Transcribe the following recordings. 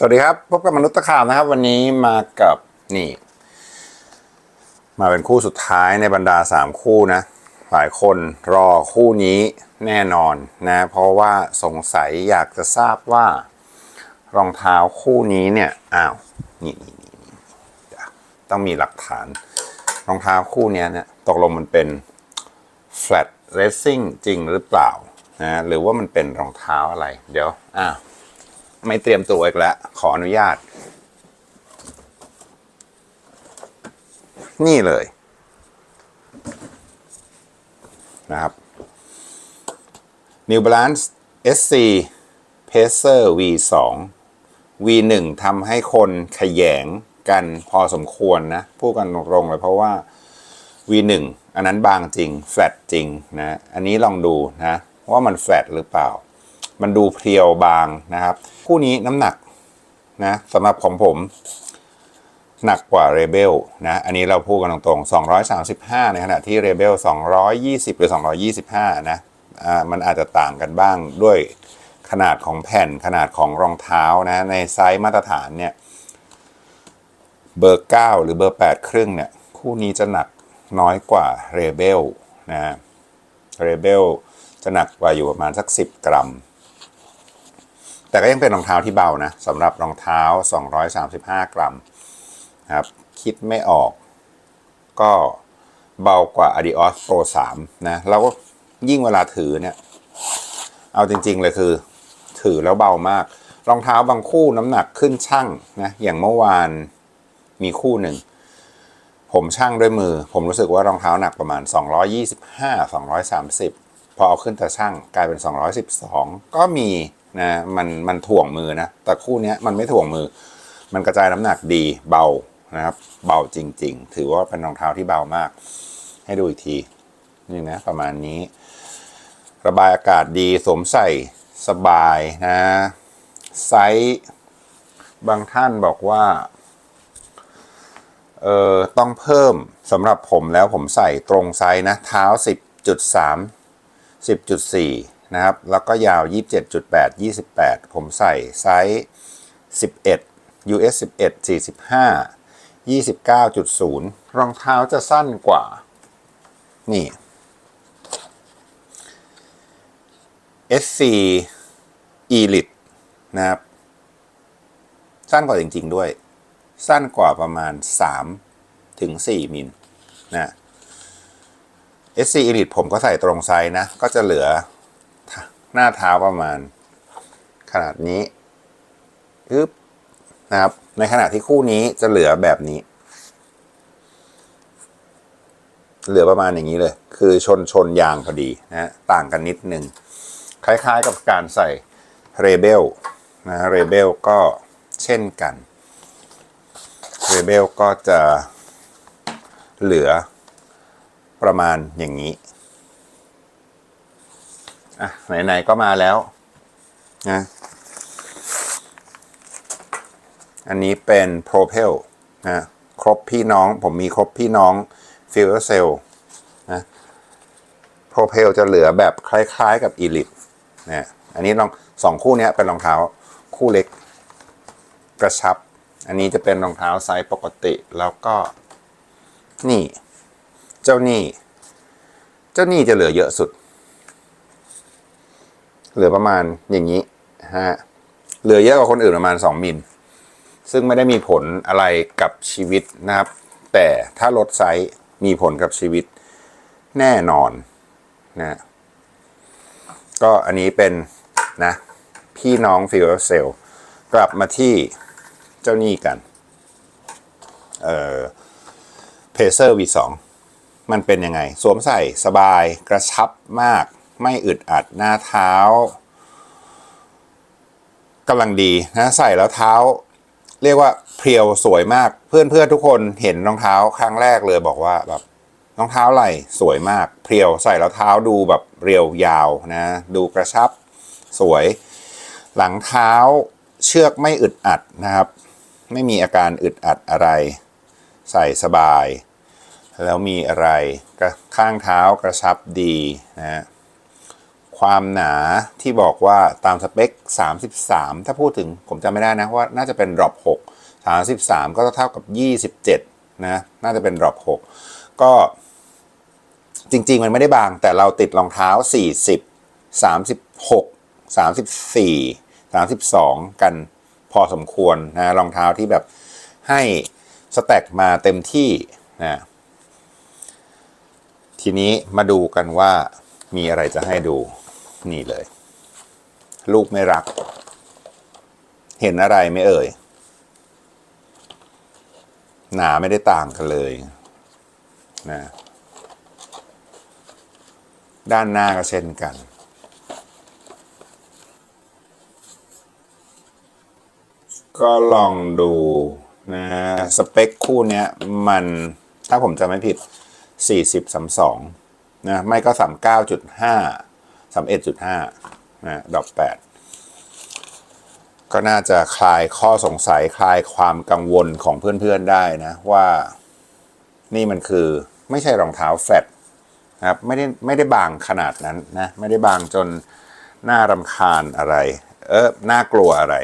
สวัสดีครับ พบกับมนุษย์ตะขาวนะครับ วันนี้มากับนี่ มาเป็นคู่สุดท้ายในบรรดา 3 คู่นะ หลายคนรอคู่นี้แน่นอนนะ เพราะว่าสงสัยอยากจะทราบว่ารองเท้าคู่นี้เนี่ยอ้าวนี่นี่นี่นี่ต้องมีหลักฐาน รองเท้าคู่นี้เนี่ยตกลงมันเป็น flat racing จริงหรือเปล่านะหรือว่ามันเป็นรองเท้าอะไร เดี๋ยวอ้าว ไม่เตรียมตัวอีกแล้ว ขออนุญาต นี่เลย นะครับ New Balance SC Pacer V2 V1 ทำให้คนขยงกันพอสมควรนะพูดกันตรงๆเลยเพราะว่า V1 อันนั้นบางจริง แฟลตจริงนะ อันนี้ลองดูนะ ว่ามันแฟลตหรือเปล่า มันดูเพรียวบางนะครับ คู่นี้น้ำหนักนะสำหรับของผม หนักกว่า Rebel นะ อันนี้เราพูดกันตรงๆ 235 ในขณะที่ Rebel 220 หรือ 225 นะอ่ามันอาจจะต่างกันบ้างด้วยขนาดของแผ่นขนาดของรองเท้านะ ในไซส์มาตรฐานเนี่ย เบอร์ 9 หรือเบอร์ 8 ครึ่งเนี่ย คู่นี้จะหนักน้อยกว่า Rebel นะ Rebel จะหนักกว่าอยู่ประมาณสัก 10 กรัม แต่ก็ยังเป็นรองเท้าที่เบานะสำหรับรองเท้า 235 กรัมครับคิดไม่ออกก็เบากว่า Adios Pro 3 นะแล้วก็ยิ่งเวลาถือเนี่ย เอาจริง ๆ เลยคือ ถือแล้วเบามาก รองเท้าบางคู่น้ำหนักขึ้นช่างนะอย่างเมื่อวานมีคู่หนึ่ง ผมช่างด้วยมือ ผมรู้สึกว่ารองเท้าหนักประมาณ 225 230 พอเอาขึ้นตาช่างกลายเป็น 212 ก็มี นะมันมันถ่วงมือนะ แต่คู่นี้มันไม่ถ่วงมือ มันกระจายน้ำหนักดีเบานะครับ เบาจริง ๆ ถือว่าเป็นรองเท้าที่เบามาก ให้ดูอีกทีนี่นะประมาณนี้ ระบายอากาศดีสวมใส่สบายนะไซส์บางท่านบอกว่าเออต้องเพิ่มสำหรับผมแล้วผมใส่ตรงไซส์นะ เท้า 10.3 10.4 นะครับ แล้วก็ยาว 27.8 28 ผมใส่ไซส์ 11 US 11 45 29.0 รองเท้าจะสั้นกว่า นี่ SC Elite นะครับ สั้นกว่าจริง ๆ ด้วย สั้นกว่าประมาณ 3 ถึง 4 มิลนะ SC Elite ผมก็ใส่ตรงไซส์นะ ก็จะเหลือ น้าเท้าประมาณ ขนาดนี้อึ๊บนะครับ ในขณะที่คู่นี้จะเหลือแบบนี้ เหลือประมาณอย่างนี้เลย คือชนชนยางพอดีนะต่างกันนิดนึง คล้ายๆกับการใส่เรเบลนะเรเบลก็เช่นกันเรเบลก็จะเหลือประมาณอย่างนี้ อะไหนๆก็มาแล้วนะอันนี้เป็น Propel นะครบพี่น้องผมมีครบพี่น้อง f u e l Cell นะ Propel จะเหลือแบบคล้ายๆกับ Elite นะอันนี้ลองสองคู่นี้เป็นรองเท้าคู่เล็กกระชับ อันนี้จะเป็นรองเท้าไซส์ปกติแล้วก็นี่ เจ้านี่ เจ้านี่จะเหลือเยอะสุด เหลือประมาณอย่างนี้ฮะเหลือเยอะกว่าคนอื่นประมาณ 2 มิล ซึ่งไม่ได้มีผลอะไรกับชีวิตนะครับ แต่ถ้าลดไซส์มีผลกับชีวิตแน่นอนนะก็อันนี้เป็นนะ พี่น้องฟิวเซลกลับมาที่เจ้าหนี้กัน เอ่อเพเซอร์ V2 มันเป็นยังไง สวมใส่สบายกระชับมาก ไม่อึดอัดหน้าเท้ากำลังดีนะใส่แล้วเท้า เรียกว่าเพรียวสวยมากเพื่อนๆทุกคนเห็นรองเท้าครั้งแรกเลยบอกว่าแบบรองเท้าไหล่สวยมากเพรียวใส่แล้วเท้าดูแบบเรียวยาวนะดูกระชับสวย หลังเท้าเชือกไม่อึดอัดนะครับ ไม่มีอาการอึดอัดอะไร ใส่สบาย แล้วมีอะไรข้างเท้ากระชับดีนะ ความหนาที่บอกว่าตามสเปค 33 ถ้าพูดถึงผมจำไม่ได้นะว่าน่าจะเป็นดรอป6 33 ก็เท่ากับ 27 นะ น่าจะเป็นดรอป6 ก็จริง ๆ มันไม่ได้บาง แต่เราติดรองเท้า 40 36 34 32 กันพอสมควรนะรองเท้าที่แบบให้สแต็กมาเต็มที่นะทีนี้มาดูกันว่ามีอะไรจะให้ดู นี่เลย ลูกไม่รัก เห็นอะไรไม่เอ่ย หนาไม่ได้ต่างกันเลยนะด้านหน้าก็เช่นกัน ก็ลองดูนะสเปคคู่เนี้ยมันถ้าผมจะไม่ผิด 40 32นะไม่ก็ 39.5 31.5นะดอก8ก็น่าจะคลายข้อสงสัยคลายความกังวลของเพื่อนๆได้นะว่านี่มันคือไม่ใช่รองเท้าแฟตนะครับไม่ได้ไม่ได้บางขนาดนั้นนะไม่ได้บางจนน่ารำคาญอะไร เออน่ากลัวอะไร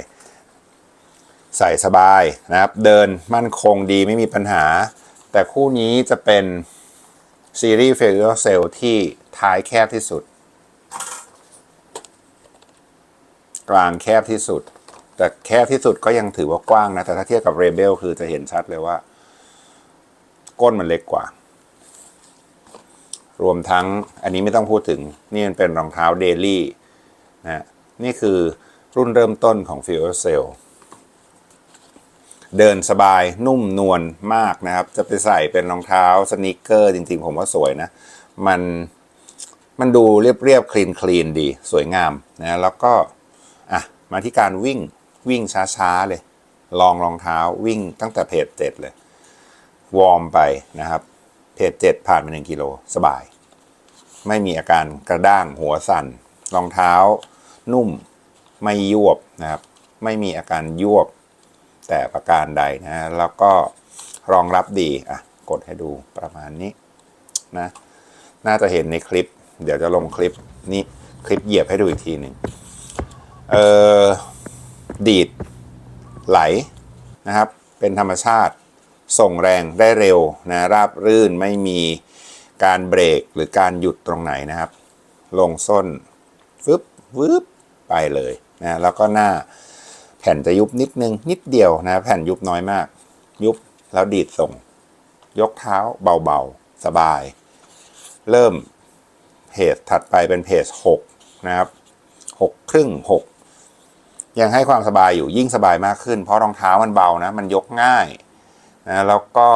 ใส่สบายนะครับ เดินมั่นคงดีไม่มีปัญหา แต่คู่นี้จะเป็นซีรีส์เฟลเซลที่ท้ายแคบที่สุด กลางแคบที่สุด แต่แคบที่สุดก็ยังถือว่ากว้างนะ แต่ถ้าเทียบกับเรเบลคือจะเห็นชัดเลยว่า ก้นมันเล็กกว่า รวมทั้งอันนี้ไม่ต้องพูดถึง นี่มันเป็นรองเท้าเดลี่นะนี่คือรุ่นเริ่มต้นของ f u e l Cell เดินสบายนุ่มนวลมากนะครับ จะไปใส่เป็นรองเท้าสนิเกอร์จริงๆ ผมว่าสวยนะ มันมันดูเรียบๆคลีนคลีนดี สวยงามนะแล้วก็ อะมาที่การวิ่งวิ่งช้าๆเลย ลองรองเท้าวิ่งตั้งแต่เพจเจ็ดเลย วอร์มไปนะครับ เพจเจ็ดผ่านไปหนึ่งกิโลสบาย ไม่มีอาการกระด้างหัวสั่น รองเท้านุ่มไม่ยวบนะครับ ไม่มีอาการยวบแต่ประการใดนะแล้วก็รองรับดีอะกดให้ดูประมาณนี้นะน่าจะเห็นในคลิป เดี๋ยวจะลงคลิปนี้คลิปเหยียบให้ดูอีกทีหนึ่ง เออดีดไหลนะครับ เป็นธรรมชาติส่งแรงได้เร็วนะราบรื่นไม่มีการเบรกหรือการหยุดตรงไหนนะครับ ลงส้นฟึบวืบไปเลยนะแล้วก็หน้าแผ่นจะยุบนิดนึง นิดเดียวนะแผ่นยุบน้อยมาก ยุบแล้วดีดส่ง ยกเท้าเบาๆ สบาย เริ่มเพจถัดไปเป็นเพจ6นะครับ6ครึ่ง6 ยังให้ความสบายอยู่ยิ่งสบายมากขึ้น เพราะรองเท้ามันเบานะ มันยกง่ายนะแล้วก็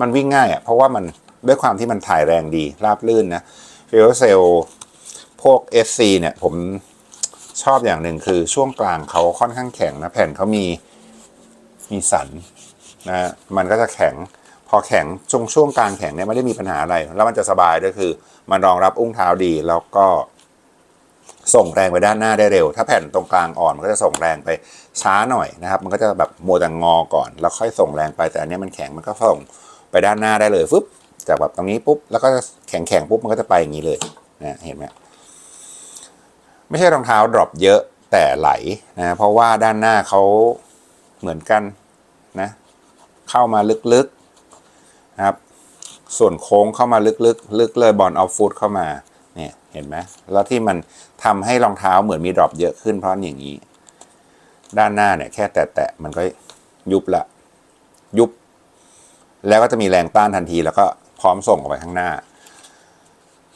มันวิ่งง่ายอะ่ะเพราะว่ามันด้วยความที่มันถ่ายแรงดี ราบลื่นนะฟิลเซลพวก SC เนี่ยผมชอบอย่างหนึ่งคือช่วงกลางเขาค่อนข้างแข็งนะแผ่นเขามีมีสันนะมันก็จะแข็งพอแข็งช่วงช่วงกลางแข็งเนี่ยไม่ได้มีปัญหาอะไร แล้วมันจะสบายด้วยคือ มันรองรับอุ้งเท้าดีแล้วก็ ส่งแรงไปด้านหน้าได้เร็ว ถ้าแผ่นตรงกลางอ่อนมันก็จะส่งแรงไปช้าหน่อยนะครับ มันก็จะแบบโมดังงอก่อน แล้วค่อยส่งแรงไปแต่อันนี้มันแข็งมันก็ส่งไปด้านหน้าได้เลยฟึบจากแบบตรงนี้ปุ๊บแล้วก็แข็งแข็งปุ๊บมันก็จะไปอย่างนี้เลยนะเห็นไหมไม่ใช่รองเท้าดรอปเยอะแต่ไหลนะเพราะว่าด้านหน้าเขาเหมือนกันนะเข้ามาลึกๆนะครับ ส่วนโค้งเข้ามาลึกๆ ลึกเลยบอลเอาฟุตเข้ามา เห็นไหมแล้วที่มันทำให้รองเท้าเหมือนมีดรอปเยอะขึ้นเพราะอย่างนี้ ด้านหน้าเนี่ยแค่แตะๆมันก็ยุบละ ยุบ แล้วก็จะมีแรงต้านทันที แล้วก็พร้อมส่งออกไปข้างหน้า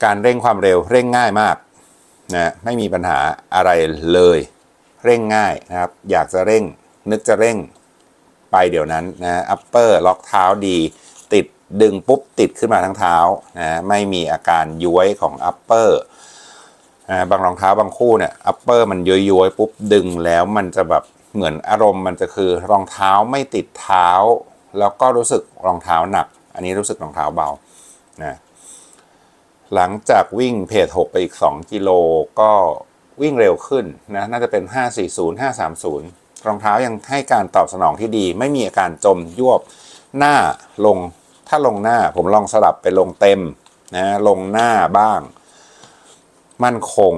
การเร่งความเร็วเร่งง่ายมากนะไม่มีปัญหาอะไรเลย เร่งง่ายนะครับ อยากจะเร่งนึกจะเร่งไปเดี๋ยวนั้นนะอัปเปอร์ล็อกเท้าดี ดึงปุ๊บติดขึ้นมาทั้งเท้านะไม่มีอาการย้วยของอัปเปอร์นะบางรองเท้าบางคู่เนี่ยอัปเปอร์มันย้อยๆปุ๊บดึงแล้วมันจะแบบเหมือนอารมณ์มันจะคือรองเท้าไม่ติดเท้า แล้วก็รู้สึกรองเท้าหนัก อันนี้รู้สึกรองเท้าเบานะหลังจากวิ่งเพจ6ไปอีก 2 กิโลก็วิ่งเร็วขึ้นนะน่าจะเป็น 540 530 รองเท้ายังให้การตอบสนองที่ดี ไม่มีอาการจมยวบหน้าลง ถ้าลงหน้าผมลองสลับไปลงเต็มนะลงหน้าบ้าง มั่นคง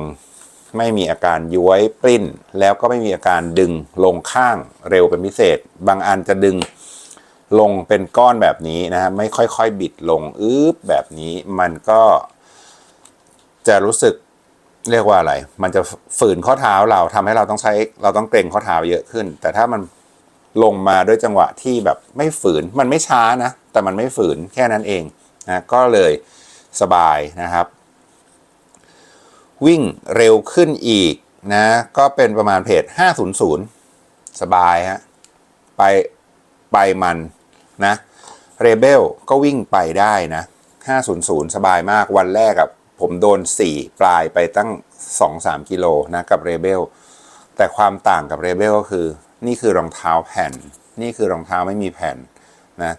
ไม่มีอาการย้วยปริ้น แล้วก็ไม่มีอาการดึงลงข้างเร็วเป็นพิเศษ บางอันจะดึงลงเป็นก้อนแบบนี้นะฮะไม่ค่อยๆ บิดลงอึ๊บแบบนี้มันก็จะรู้สึกเรียกว่าอะไร มันจะฝืนข้อเท้าเราทำให้เราต้องใช้เราต้องเกรงข้อเท้าเยอะขึ้น แต่ถ้ามัน ลงมาด้วยจังหวะที่แบบไม่ฝืนมันไม่ช้านะ แต่มันไม่ฝืนแค่นั้นเองนะก็เลยสบายนะครับ วิ่งเร็วขึ้นอีกนะก็เป็นประมาณเพจ500 สบายฮะไปไปมันนะเรเบลก็วิ่งไปได้นะ500 สบายมากวันแรกอะผมโดน 4 ปลายไปตั้ง 2-3 กิโลนะกับเรเบลแต่ความต่างกับเรเบลก็คือ นี่คือรองเท้าแผ่น นี่คือรองเท้าไม่มีแผ่นนะ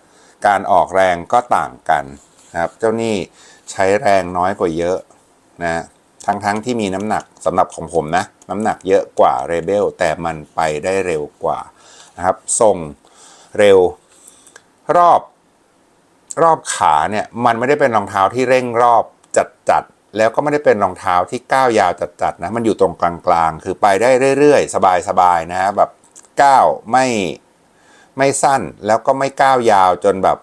การออกแรงก็ต่างกันนะครับ เจ้านี่ใช้แรงน้อยกว่าเยอะนะทั้งทั้งที่มีน้ำหนักสำหรับของผมนะ น้ำหนักเยอะกว่าเรเบลแต่มันไปได้เร็วกว่านะครับส่งเร็วรอบรอบขาเนี่ยมันไม่ได้เป็นรองเท้าที่เร่งรอบจัดจัดๆแล้วก็ไม่ได้เป็นรองเท้าที่ก้าวยาวจัดจัดๆนะมันอยู่ตรงกลางๆ คือไปได้เรื่อยๆ สบายๆนะแบบ ก้าวไม่ไม่สั้นแล้วก็ไม่ก้าวยาวจนแบบ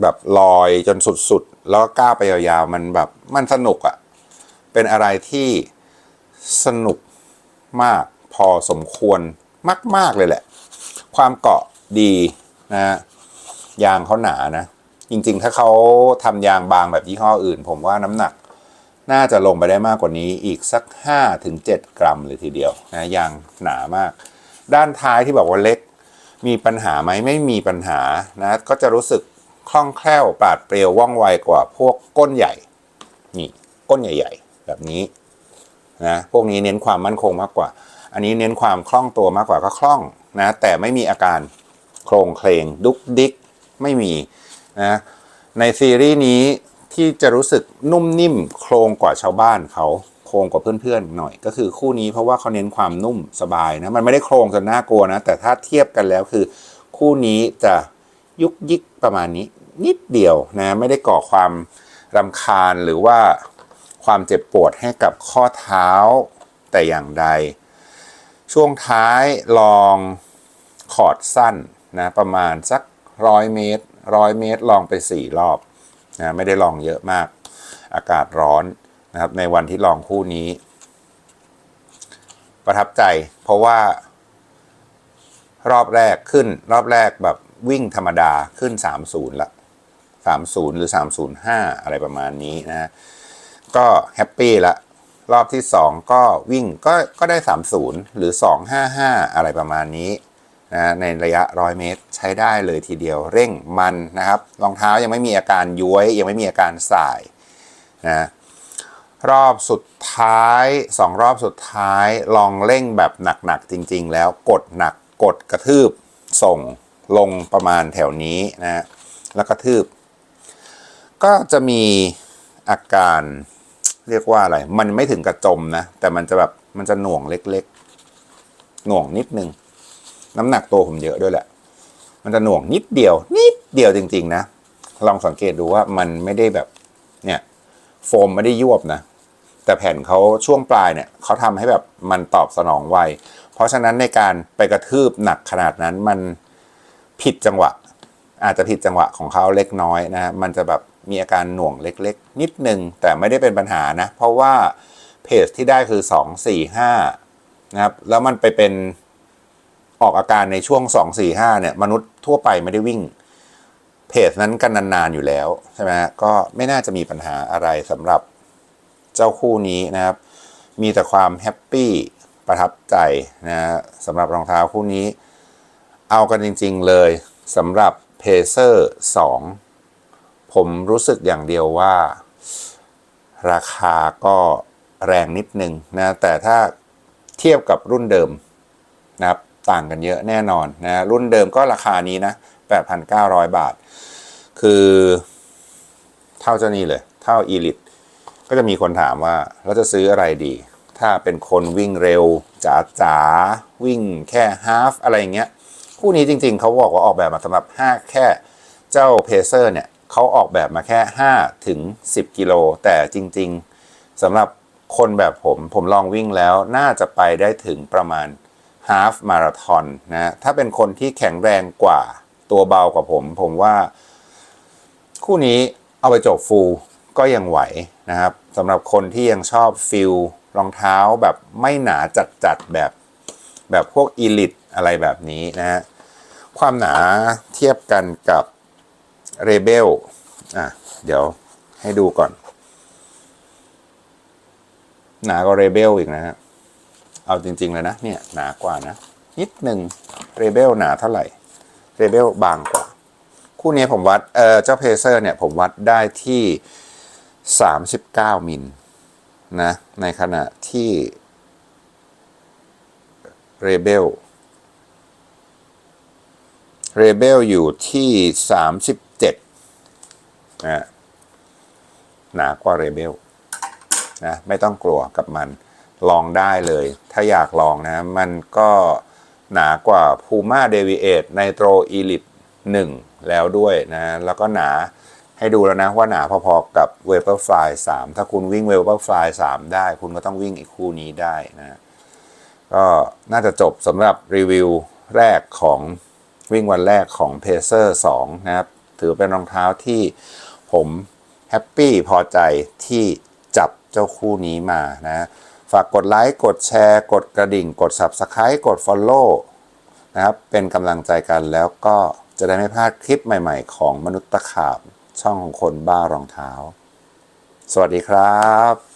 แบบลอยจนสุดๆ แล้วก้าวไปยาวๆ มันแบบมันสนุกอะ่ะ เป็นอะไรที่สนุกมากพอสมควรมาก ๆ เลยแหละ ความเกาะดีนะฮะยางเขาหนานะ จริงๆ ถ้าเขาทำยางบางแบบยี่ห้ออื่น ผมว่าน้ำหนัก น่าจะลงไปได้มากกว่านี้อีกสัก 5-7 กรัมเลยทีเดียวนะยางหนามาก ด้านท้ายที่บอกว่าเล็ก มีปัญหาไหมไม่มีปัญหานะก็จะรู้สึกคล่องแคล่วปราดเปรียวว่องไวกว่าพวกก้นใหญ่นี่ก้นใหญ่ ๆ แบบนี้นะพวกนี้เน้นความมั่นคงมากกว่า อันนี้เน้นความคล่องตัวมากกว่าก็คล่องนะแต่ไม่มีอาการโครงเคลงดุกดิกไม่มีนะในซีรีส์นี้ที่จะรู้สึกนุ่มนิ่มโครงกว่าชาวบ้านเขา ครงกว่าเพื่อนๆหน่อย ก็คือคู่นี้เพราะว่าเขาเน้นความนุ่มสบายนะมันไม่ได้โครงจนน่ากลัวนะ แต่ถ้าเทียบกันแล้วคือ คู่นี้จะยุกยิกประมาณนี้ นิดเดียวนะไม่ได้ก่อความรำคาญหรือว่าความเจ็บปวดให้กับข้อเท้าแต่อย่างใด ช่วงท้ายลองคอร์ดสั้นนะประมาณสักร้อยเมตรร้อยเมตรลองไปสี่รอบนะไม่ได้ลองเยอะมาก อากาศร้อน นะครับในวันที่ลองคู่นี้ ประทับใจเพราะว่า รอบแรกขึ้น รอบแรกแบบวิ่งธรรมดาขึ้น 30 ละ 30 หรือ 305 อะไรประมาณนี้นะก็แฮปปี้ละ รอบที่ 2 ก็วิ่งก็ก็ได้ 30 หรือ 255 อะไรประมาณนี้นะในระยะ 100 เมตรใช้ได้เลยทีเดียวเร่งมันนะครับรองเท้ายังไม่มีอาการย้วย ยังไม่มีอาการสายนะ รอบสุดท้าย2รอบสุดท้ายลองเร่งแบบหนักๆจริง ๆ แล้วกดหนักกดกระทืบส่งลงประมาณแถวนี้นะแล้วกระทืบ ก็จะมีอาการเรียกว่าอะไร มันไม่ถึงกระจมนะ แต่มันจะแบบมันจะหน่วงเล็กๆ หน่วงนิดนึง น้ำหนักตัวผมเยอะด้วยแหละ มันจะหน่วงนิดเดียว นิดเดียวจริง ๆ นะ ลองสังเกตดูว่ามันไม่ได้แบบ เนี่ย โฟมไม่ได้ยวบนะ แต่แผ่นเขาช่วงปลายเนี่ยเขาทำให้แบบมันตอบสนองไว เพราะฉะนั้นในการไปกระทืบหนักขนาดนั้นมันผิดจังหวะ อาจจะผิดจังหวะของเขาเล็กน้อยนะมันจะแบบมีอาการหน่วงเล็กๆ นิดนึง แต่ไม่ได้เป็นปัญหานะ เพราะว่าเพจที่ได้คือ 2 4 5 นะครับ แล้วมันไปเป็นออกอาการในช่วง 2 4 5 เนี่ย มนุษย์ทั่วไปไม่ได้วิ่ง เพจนั้นกันนานๆอยู่แล้ว ใช่ไหมก็ไม่น่าจะมีปัญหาอะไรสำหรับ จ้าคู่นี้นะครับ มีแต่ความแฮปปี้ประทับใจนะสำหรับรองเท้าคู่นี้ เอากันจริง ๆเลยสำหรับ p a c e r 2ผมรู้สึกอย่างเดียวว่า ราคาก็แรงนิดนึงนะ แต่ถ้าเทียบกับรุ่นเดิมนะครับต่างกันเยอะแน่นอนนะรุ่นเดิมก็ราคานี้นะ 8,900 บาท คือเท่าเจ้านี้เลย เท่า Elite ก็จะมีคนถามว่าเราจะซื้ออะไรดี ถ้าเป็นคนวิ่งเร็วจ๋าจ๋าวิ่งแค่ฮาฟอะไรเงี้ยคู่นี้จริงๆ เขาบอกว่าออกแบบมาสำหรับ 5 แค่เจ้าเพเซอร์เนี่ยเขาออกแบบมาแค่ 5 ถึง 10 กิโล แต่จริงๆสำหรับคนแบบผมผมลองวิ่งแล้วน่าจะไปได้ถึงประมาณฮาฟมาราทอนนะถ้าเป็นคนที่แข็งแรงกว่าตัวเบากว่าผม ผมว่า คู่นี้เอาไปจบฟูล ก็ยังไหวนะครับสำหรับคนที่ยังชอบฟิลรองเท้าแบบไม่หนาจัดๆแบบแบบพวกอีลิตอะไรแบบนี้นะฮะความหนาเทียบกันกับเรเบลอะเดี๋ยวให้ดูก่อน หนากว่าเรเบลอีกนะฮะเอาจริง ๆ เลยนะเนี่ยหนากว่านะ นิดหนึ่งเรเบลหนาเท่าไหร่เรเบลบางกว่า คู่นี้ผมวัดเออเจ้าเพเซอร์เนี่ยผมวัดได้ที่ 39 มิลนะในขณะที่เรเบลเรเบลอยู่ที่ 37นะหนากว่าเรเบลนะไม่ต้องกลัวกับมันลองได้เลย ถ้าอยากลองนะ มันก็หนากว่า Puma Deviate Nitro Elite 1 แล้วด้วยนะ แล้วก็หนา ให้ดูแล้วนะว่าหนาพอๆกับ Vaporfly 3ถ้าคุณวิ่ง Vaporfly 3ได้ คุณก็ต้องวิ่งอีกคู่นี้ได้นะก็น่าจะจบสำหรับรีวิวแรกของวิ่งวันแรกของ Pacer 2นะครับ ถือเป็นรองเท้าที่ผมแฮปปี้พอใจที่จับเจ้าคู่นี้มานะ ฝากกดไลค์ กดแชร์ กดกระดิ่ง กด Subscribe กด Follow นะครับ เป็นกำลังใจกันแล้วก็จะได้ไม่พลาดคลิปใหม่ๆ ของมนุษย์ตะขาบ ช่องของคนบ้ารองเท้า สวัสดีครับ